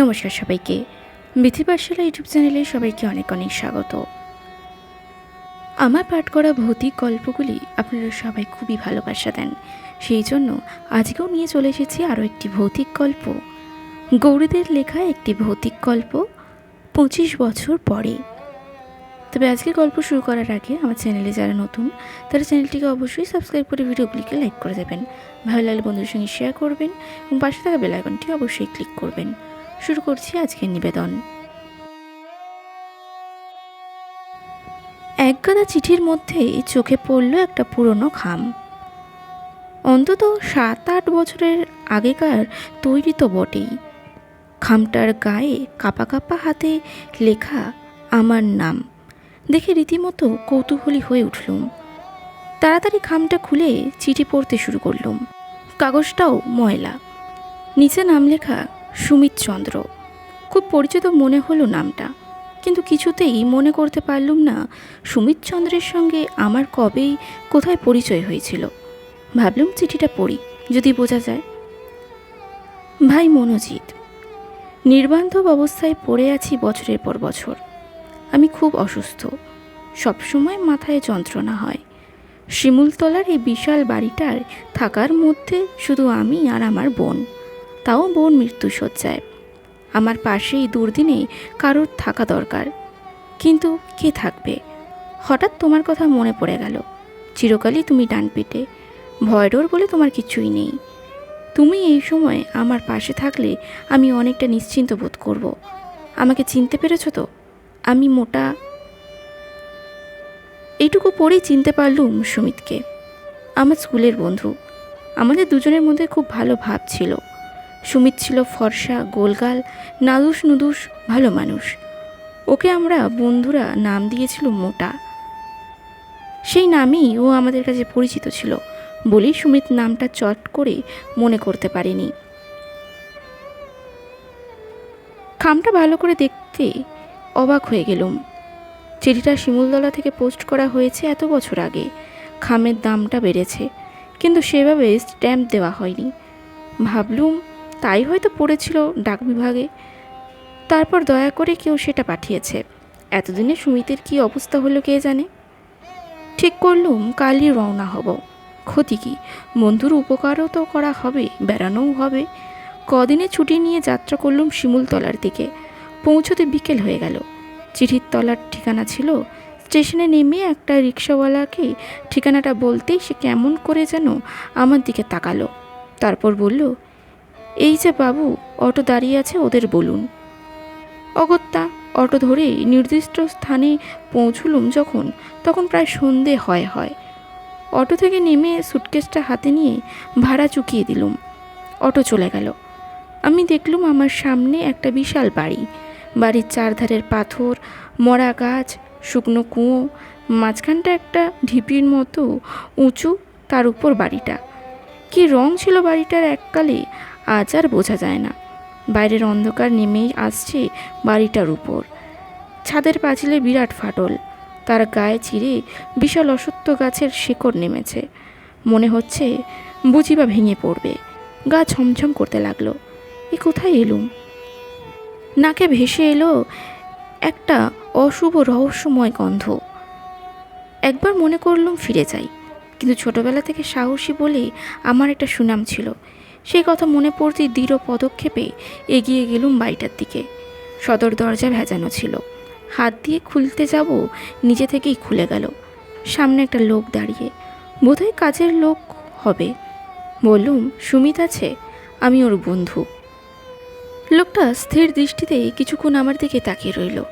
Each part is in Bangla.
নমস্কার সবাইকে। বিথি পাঠশালা ইউটিউব চ্যানেলে সবাইকে অনেক অনেক স্বাগত। আমার পাঠ করা ভৌতিক গল্পগুলি আপনারা সবাই খুবই ভালোবাসা দেন। সেই জন্য আজকেও নিয়ে চলে এসেছি আরও একটি ভৌতিক গল্প। গৌরীদের লেখা একটি ভৌতিক গল্প পঁচিশ বছর পরে। তবে আজকে গল্প শুরু করার আগে আমার চ্যানেলে যারা নতুন, তারা চ্যানেলটিকে অবশ্যই সাবস্ক্রাইব করে ভিডিওগুলিকে লাইক করে দেবেন। ভালো লাগলে বন্ধুদের সঙ্গে শেয়ার করবেন এবং পাশে থাকা বেল আইকনটি অবশ্যই ক্লিক করবেন। শুরু করছি আজকের নিবেদন। একগাদা চিঠির মধ্যে চোখে পড়ল একটা পুরনো খাম। অন্তত সাত আট বছরের আগেকার তৈরি তো বটেই। খামটার গায়ে কাপা কাপা হাতে লেখা আমার নাম। দেখে রীতিমতো কৌতূহলী হয়ে উঠলুম। তাড়াতাড়ি খামটা খুলে চিঠি পড়তে শুরু করলুম। কাগজটাও ময়লা। নিচে নাম লেখা সুমিত চন্দ্র। খুব পরিচিত মনে হলো নামটা। কিন্তু কিছুতেই মনে করতে পারলুম না সুমিত চন্দ্রের সঙ্গে আমার কবেই কোথায় পরিচয় হয়েছিল। ভাবলুম চিঠিটা পড়ি, যদি বোঝা যায়। ভাই মনোজিৎ, নির্বান্ধব অবস্থায় পড়ে আছি বছরের পর বছর। আমি খুব অসুস্থ। সবসময় মাথায় যন্ত্রণা হয়। শিমুলতলার এই বিশাল বাড়িটার থাকার মধ্যে শুধু আমি আর আমার বোন। তাও বোন মৃত্যুসজ্জায় আমার পাশেই দুর্দিনে কারোর থাকা দরকার। কিন্তু কে থাকবে? হঠাৎ তোমার কথা মনে পড়ে গেল। চিরকালই তুমি ডান পিটে ভয়ডোর বলে তোমার কিছুই নেই। তুমি এই সময় আমার পাশে থাকলে আমি অনেকটা নিশ্চিন্ত বোধ করব। আমাকে চিনতে পেরেছ তো? আমি মোটা। এইটুকু পরেই চিনতে পারলুম সুমিতকে। আমার স্কুলের বন্ধু। আমাদের দুজনের মধ্যে খুব ভালো ভাব ছিল। সুমিত ছিল ফর্সা, গোলগাল, নাদুস নুদুস, ভালো মানুষ। ওকে আমরা বন্ধুরা নাম দিয়েছিল মোটা। সেই নামেই ও আমাদের কাছে পরিচিত ছিল বলেই সুমিত নামটা চট করে মনে করতে পারেনি। খামটা ভালো করে দেখতে অবাক হয়ে গেলুম। চিঠিটা শিমুলতলা থেকে পোস্ট করা হয়েছে এত বছর আগে। খামের দামটা বেড়েছে, কিন্তু সেভাবে স্ট্যাম্প দেওয়া হয়নি। ভাবলুম তাই হয়তো পড়েছিল ডাক বিভাগে। তারপর দয়া করে কেউ সেটা পাঠিয়েছে। এতদিনে সুমিতের কি অবস্থা হলো কে জানে? ঠিক করলুম, কালই রওনা হব। ক্ষতি কি? বন্ধুর উপকারও তো করা হবে, বেড়ানোও হবে। কদিনে ছুটি নিয়ে যাত্রা করলুম শিমুলতলার দিকে। পৌঁছতে বিকেল হয়ে গেল। চিঠির তলার ঠিকানা ছিল। স্টেশনে নেমে একটা রিক্সাওয়ালাকে ঠিকানাটা বলতেই সে কেমন করে যেন আমার দিকে তাকালো। তারপর বলল এই যে বাবু, অটো দাঁড়িয়ে আছে ওদের বলুন। অগত্যা, অটো ধরে নির্দিষ্ট স্থানে পৌঁছলুম যখন, তখন প্রায় সন্ধে হয় হয়। অটো থেকে নেমে সুটকেসটা হাতে নিয়ে ভাড়া চুকিয়ে দিলুম। অটো চলে গেল। আমি দেখলুম আমার সামনে একটা বিশাল বাড়ি। বাড়ির চারধারের পাথর, মরা গাছ, শুকনো কুঁয়ো, মাঝখানটা একটা ঢিপির মতো উঁচু, তার উপর বাড়িটা। কি রং ছিল বাড়িটার এককালে আজ আর বোঝা যায় না। বাইরের অন্ধকার নেমেই আসছে বাড়িটার উপর। ছাদের পাঁচিলে বিরাট ফাটল। তার গায়ে চিরে বিশাল অসত্য গাছের শিকড় নেমেছে। মনে হচ্ছে বুঝি বা ভেঙে পড়বে। গা ছমছম করতে লাগল। এ কোথায় এলুম? নাকে ভেসে এলো একটা অশুভ রহস্যময় গন্ধ। একবার মনে করলুম ফিরে যাই, কিন্তু ছোটবেলা থেকে সাহসী বলে আমার একটা সুনাম ছিল। সেই কথা মনে পড়তেই দৃঢ় পদক্ষেপে এগিয়ে গেলুম বাড়িটার দিকে। সদর দরজা ভেজানো ছিল। হাত দিয়ে খুলতে যাব, নিজে থেকেই খুলে গেল। সামনে একটা লোক দাঁড়িয়ে। বোধহয় কাজের লোক হবে। বললুম, সুমিত আছে? আমি ওর বন্ধু। লোকটা স্থির দৃষ্টিতে কিছুক্ষণ আমার দিকে তাকিয়ে রইল।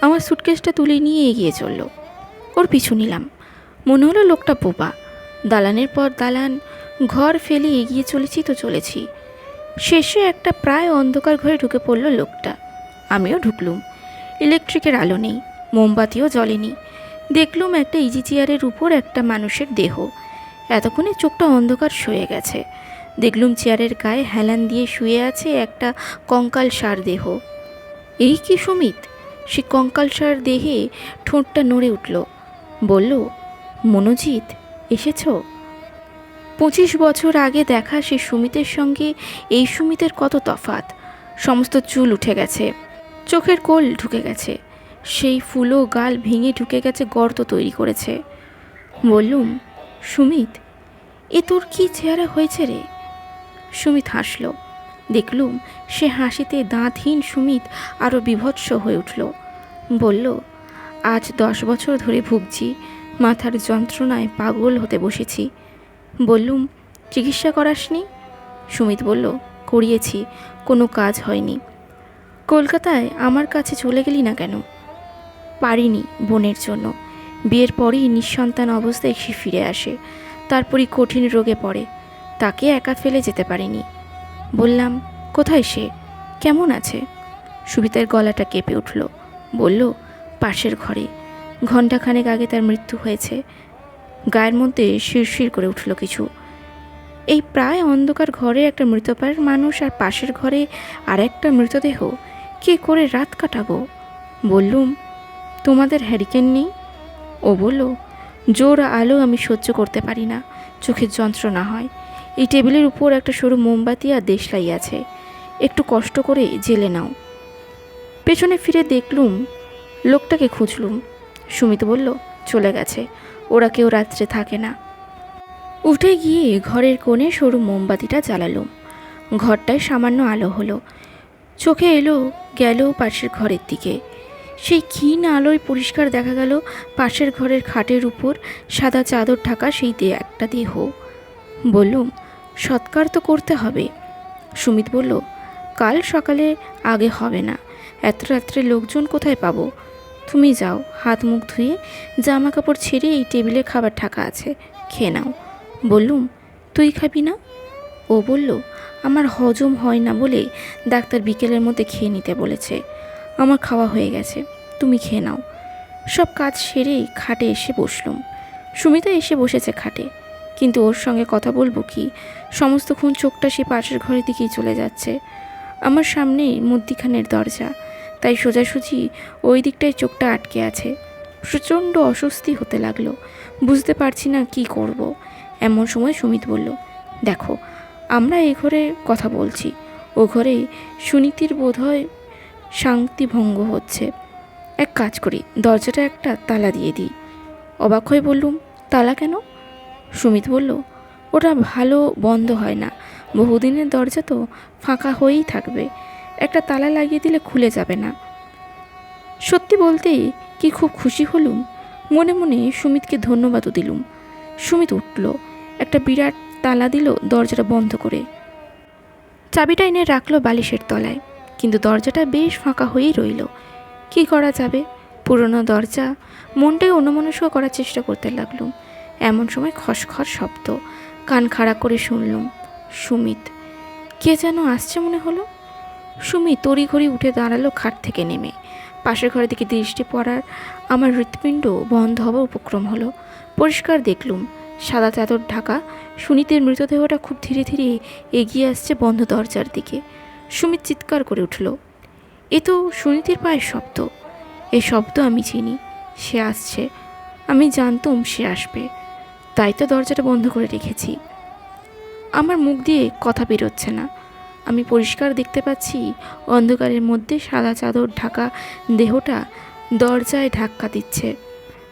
আমার সুটকেসটা তুলে নিয়ে এগিয়ে চলল। ওর পিছু নিলাম। মনে হলো লোকটা বোবা। দালানের পর দালান ঘর ফেলে এগিয়ে চলেছি তো চলেছি। শেষে একটা প্রায় অন্ধকার ঘরে ঢুকে পড়ল লোকটা। আমিও ঢুকলুম। ইলেকট্রিকের আলো নেই, মোমবাতিও জ্বলেনি। দেখলুম একটা ইজি চেয়ারের উপর একটা মানুষের দেহ। এতক্ষণে চোখটা অন্ধকার সয়ে গেছে। দেখলুম চেয়ারের গায়ে হেলান দিয়ে শুয়ে আছে একটা কঙ্কাল সার দেহ। এই কি সুমিত? সে কঙ্কাল সার দেহে ঠোঁটটা নড়ে উঠল। বলল, মনোজিৎ, এসেছ? পঁচিশ বছর আগে দেখা সে সুমিতের সঙ্গে, এই সুমিতের কত তফাত সমস্ত চুল উঠে গেছে, চোখের কোল ঢুকে গেছে, সেই ফুলো গাল ভেঙে ঢুকে গেছে, গর্ত তৈরি করেছে। বললুম, সুমিত, এ তোর কি চেহারা হয়েছে রে? সুমিত হাসল। দেখলুম, সে হাসিতে দাঁতহীন সুমিত আরও বিভৎস হয়ে উঠল। বলল, আজ দশ বছর ধরে ভুগছি, মাথার যন্ত্রণায় পাগল হতে বসেছি বললুম, চিকিৎসা করাসনি? সুমিত বলল, করিয়েছি, কোনো কাজ হয়নি। কলকাতায় আমার কাছে চলে গেলি না কেন? পারিনি বোনের জন্য। বিয়ের পরই নিঃসন্তান অবস্থায় সে ফিরে আসে। তারপরই কঠিন রোগে পড়ে। তাকে একা ফেলে যেতে পারিনি। বললাম, কোথায় সে? কেমন আছে? সুবিতার গলাটা কেঁপে উঠল। বলল, পাশের ঘরে। ঘণ্টাখানেক আগে তার মৃত্যু হয়েছে। গায়ের মধ্যে শিরশির করে উঠল কিছু। এই প্রায় অন্ধকার ঘরে একটা মৃতপ্রায় মানুষ আর পাশের ঘরে আর একটা মৃতদেহ। কে করে রাত কাটাবো? বললুম, তোমাদের হ্যারিকেন নেই? ও বলল, জোর আলো আমি সহ্য করতে পারি না, চোখের যন্ত্রণা হয়। এই টেবিলের উপর একটা সরু মোমবাতি আর দেশলাই আছে একটু কষ্ট করে জেলে নাও। পেছনে ফিরে দেখলুম, লোকটাকে খুঁজলুম। সুমিত বলল, চলে গেছে। ওরা কেউ রাত্রে থাকে না। উঠে গিয়ে ঘরের কোণে সরু মোমবাতিটা জ্বালালুম। ঘরটায় সামান্য আলো হলো। চোখে এলো, গেল পাশের ঘরের দিকে। সেই ক্ষীণ আলোয় পরিষ্কার দেখা গেল পাশের ঘরের খাটের উপর সাদা চাদর ঢাকা সেই দে একটা দেহ। বললুম, সৎকার তো করতে হবে। সুমিত বলল, কাল সকালে আগে হবে না। এত রাত্রে লোকজন কোথায় পাবো? তুমি যাও, হাত মুখ ধুয়ে জামা কাপড় ছেড়ে এই টেবিলে খাবার ঢাকা আছে, খেয়ে নাও। বললুম, তুই খাবি না? ও বলল, আমার হজম হয় না বলে ডাক্তার বিকেলের মধ্যে খেয়ে নিতে বলেছে। আমার খাওয়া হয়ে গেছে, তুমি খেয়ে নাও। সব কাজ সেরেই খাটে এসে বসলুম। সুমিতা এসে বসেছে খাটে, কিন্তু ওর সঙ্গে কথা বলব কি? সমস্তক্ষণ চোখটা সে পাশের ঘরের দিকেই চলে যাচ্ছে। আমার সামনেই মধ্যিখানের দরজা তাই সোজাসুজি ওই দিকটায় চোখটা আটকে আছে। প্রচণ্ড অস্বস্তি হতে লাগল। বুঝতে পারছি না কি করব। এমন সময় সুমিত বলল, দেখো, আমরা এ ঘরে কথা বলছি। ও ঘরে সুনীতির বোধহয় শান্তিভঙ্গ হচ্ছে। এক কাজ করি, দরজাটা একটা তালা দিয়ে দিই। অবাক হয়ে বললুম, তালা কেন? সুমিত বলল, ওটা ভালো বন্ধ হয় না। বহুদিনের দরজা তো ফাঁকা হয়েই থাকবে। একটা তালা লাগিয়ে দিলে খুলে যাবে না। সত্যি বলতেই কি খুব খুশি হলুম। মনে মনে সুমিতকে ধন্যবাদও দিলুম। সুমিত উঠল, একটা বিরাট তালা দিল দরজাটা বন্ধ করে। চাবিটা এনে রাখল বালিশের তলায়, কিন্তু দরজাটা বেশ ফাঁকা হয়েই রইল। কি করা যাবে? পুরনো দরজা, মনটাই অন্যমনস্ক করার চেষ্টা করতে লাগলুম। এমন সময় খসখস শব্দ, কান খাড়া করে শুনলুম। সুমিত, কে যেন আসছে মনে হলো? সুমিত তড়িঘড়ি উঠে দাঁড়াল খাট থেকে নেমে। পাশের ঘরের দিকে দৃষ্টি পড়ার আমার হৃৎপিণ্ড বন্ধ হবার উপক্রম হলো। পরিষ্কার দেখলুম, সাদা চাদর ঢাকা, সুনীতের মৃতদেহটা খুব ধীরে ধীরে এগিয়ে আসছে বন্ধ দরজার দিকে। সুমিত চিৎকার করে উঠল, এ তো সুনীতির পায়ের শব্দ। এ শব্দ আমি চিনি, সে আসছে। আমি জানতুম সে আসবে। তাই তো দরজাটা বন্ধ করে রেখেছি। আমার মুখ দিয়ে কথা বেরোচ্ছে না। আমি পরিষ্কার দেখতে পাচ্ছি অন্ধকারের মধ্যে সাদা চাদর ঢাকা দেহটা দরজায় ধাক্কা দিচ্ছে।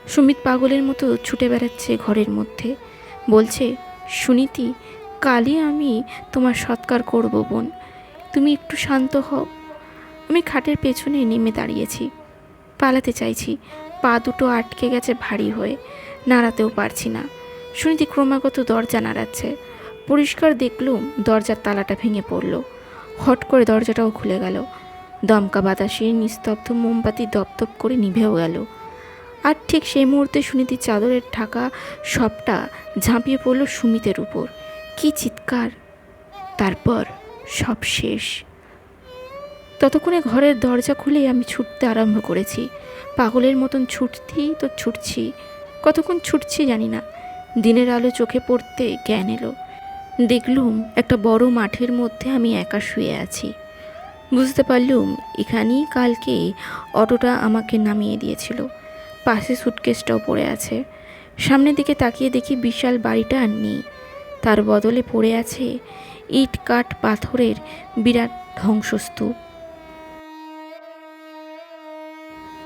সুমিত পাগলের মতো ছুটে বেড়াচ্ছে ঘরের মধ্যে। বলছে, সুনীতি, কালই আমি তোমার সৎকার করব বোন। তুমি একটু শান্ত হও। আমি খাটের পেছনে নেমে দাঁড়িয়েছি। পালাতে চাইছি। পা দুটো আটকে গেছে ভারী হয়ে। নাড়াতেও পারছি না। সুনীতি ক্রমাগত দরজা নাড়াচ্ছে। পরিষ্কার দেখলুম দরজার তালাটা ভেঙে পড়ল। হট করে দরজাটাও খুলে গেল। দমকা বাতাসে নিস্তব্ধ মোমবাতি দপদপ করে নিভেও গেল। আর ঠিক সেই মুহূর্তে সুনীতি চাদরের ঢাকা সবটা ঝাঁপিয়ে পড়ল সুমিতের উপর। কি চিৎকার! তারপর সব শেষ। ততক্ষণে ঘরের দরজা খুলে আমি ছুটতে আরম্ভ করেছি। পাগলের মতন ছুটতেই তো ছুটছি। কতক্ষণ ছুটছি জানি না। দিনের আলো চোখে পড়তে জ্ঞান এলো। দেখলুম একটা বড় মাঠের মধ্যে আমি একা শুয়ে আছি। বুঝতে পারলুম এখানেই কালকে অটোটা আমাকে নামিয়ে দিয়েছিল। পাশে সুটকেসটাও পড়ে আছে। সামনের দিকে তাকিয়ে দেখি বিশাল বাড়িটা আর নেই। তার বদলে পড়ে আছে ইট কাঠ পাথরের বিরাট ধ্বংসস্তূপ।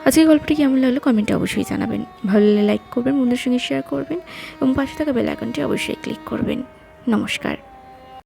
আজকে গল্পটি কেমন লাগল কমেন্টে অবশ্যই জানাবেন। ভালো লাগলে লাইক করবেন, বন্ধুদের সঙ্গে শেয়ার করবেন এবং পাশে থাকা বেল আইকনটি অবশ্যই ক্লিক করবেন। নমস্কার।